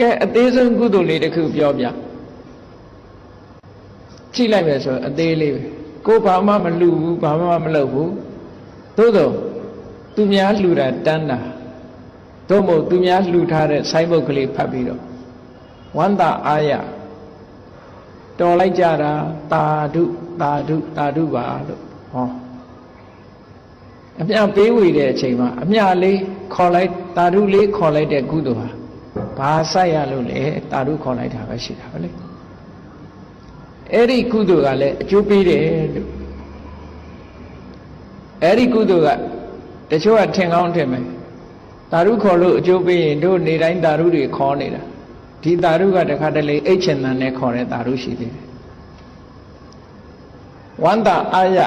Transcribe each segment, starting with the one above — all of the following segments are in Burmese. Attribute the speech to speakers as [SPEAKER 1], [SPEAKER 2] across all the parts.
[SPEAKER 1] ကဲအသေးဆုံးကုသိုလ်လေးတစ်ခုပြောပြကြည့်လိုက်မယ်ဆိုအသေးလေးပဲကိုဘာမှမလှူဘူးဘာမှမလုပ်ဘူးသို့တော့သူများလှူတာတန်းတာသို့မဟုတ်သူများလှူထားတဲ့ဆိုင်းဘုတ်ကလေးဖတ်ပြီးတော့ဝန္တာအာရတော်လိုက်ကြတာတာဓုတာဓုတာဓုပါလို့ဟောအမြပေးဝေတဲ့အချိန်မှာအမြလေးခေါ်လိုက်တာဓုလေးခေါ်လိုက်တဲ့ကုသိုလ်ဟာ ဘာဆိုင်ရလို့လဲတာဓုခေါ်လိုက်တာပဲရှိတာပဲလေအဲ့ဒီကုသိုလ်ကလည်းအကျိုးပေးတယ်လို့အဲ့ဒီကုသိုလ်ကတချို့ကထင်ကောင်းထင်မယ်တာဓုခေါ်လို့အကျိုးပေးရင်တို့နေတိုင်းတာဓုတွေခေါ်နေတာဒီတာဓုကတခါတလေအိတ်ချင်တန်နဲ့ခေါ်တဲ့တာဓုရှိသေးတယ်ဝန္တာအာရ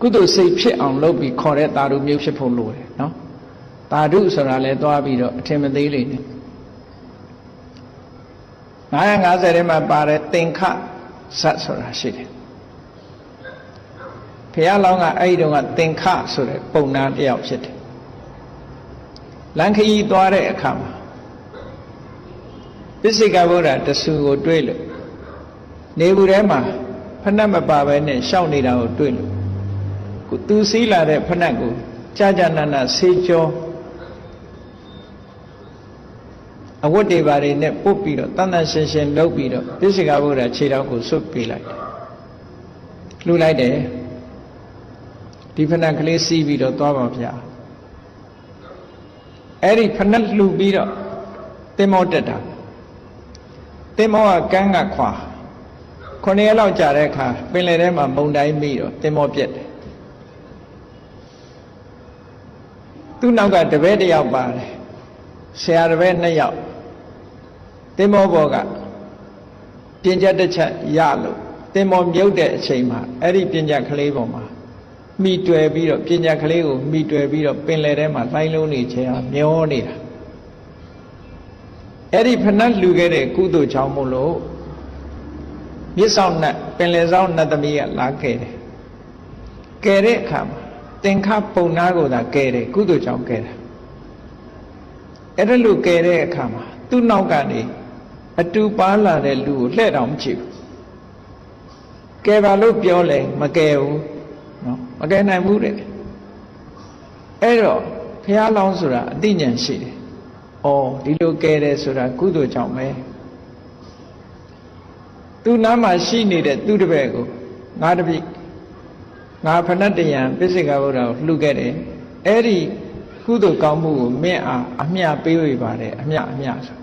[SPEAKER 1] ကုသိုလ်စိတ်ဖြစ်အောင်လုပ်ပြီးခေါ်တဲ့တာဓုမျိုးဖြစ်ဖို့လိုတယ်နော်တာဓုဆိုတာလဲသွားပြီးတော့အထင်မသေးလေးနဲ့ 950ထဲမှာပါတဲ့သင်္ခဇတ်ဆိုတာရှိတယ်ဘုရားလောင်းကအဲ့ဒီတော့ကသင်္ခဆိုတဲ့ပုံနာတစ်ယောက်ဖြစ်တယ်လန်ခရီးသွားတဲ့အခါမှာပစ္စိကဗုဒ္ဓတဆူကိုတွေ့လို့နေဘူးထဲမှာဖဏတ်မပါဘဲနဲ့ရှောက်နေတာကိုတွေ့လို့ကိုသူစည်းလာတဲ့ဖဏတ်ကိုကြာကြာနာနာဆေးကြော အဝတ်တွေပါတွေနဲ့ပုတ်ပြီးတော့တန်တန်ရှင်းရှင်းလုပ်ပြီးတော့ပစ္စိကဗုဒ္ဓခြေထောက်ကိုဆွတ်ပေးလိုက်တယ်လှူလိုက်တယ်ဒီဖဏတ်ကလေးစီးပြီးတော့သွားပါဗျာအဲ့ဒီဖဏတ်လှူပြီးတော့တင်မောတက်တာတင်မောကကန်းကခွာခုနှစ်ရက်လောက်ကြာတဲ့အခါပင်လယ်ထဲမှာမုန်တိုင်းမိတော့တင်မောပြက်တယ်သူ့နောက်ကတပည့်တစ်ယောက်ပါတယ် ဆရာတပည့်နှစ်ယောက်တင်မောဘောကပြင်ချက်တစ်ချက်ရလို့တင်မောမြုပ်တဲ့အချိန်မှာအဲ့ဒီပြင်ချက်ကလေးပေါ်မှာမိတွယ်ပြီးတော့ပြင်ချက်ကလေးကိုမိတွယ်ပြီးတော့ပင်လယ်ထဲမှာလိုင်းလုံးနေချင်အောင်မျောနေတာအဲ့ဒီဖဏတ်လူခဲ့တဲ့ကုသိုလ်ချောင်းမို့လို့မြစ်ဆောင်နဲ့ပင်လယ်ဆောင်နတ်သမီးကလာခဲ့တယ်ကယ်တဲ့အခါမှာသင်္ခပုံနာကိုသာကယ်တယ်ကုသိုလ်ချောင်းကယ်တာ အဲ့ဒါလူကယ်တဲ့အခါမှာသူ့နောက်ကနေအတူပါလာတဲ့လူကိုလှဲ့တောင်မချဘူးကယ်ပါလို့ပြောလဲမကယ်ဘူးနော်မကယ်နိုင်ဘူးတဲ့အဲ့တော့ဘုရားလောင်းဆိုတာအသိဉာဏ်ရှိတယ်။အော်ဒီလိုကဲတယ်ဆိုတာကုသိုလ်ကြောင့်ပဲ။သူနားမှာရှိနေတဲ့သူတပည့်ကိုငါတပိငါဖဏတယံပိစိကဗုဒ္ဓကိုလှုခဲ့တယ်။အဲ့ဒီ ကုသိုလ်ကောင်းမှုကိုမင်းအားအမျှပေးဝေပါတယ်အမျှအမျှဆို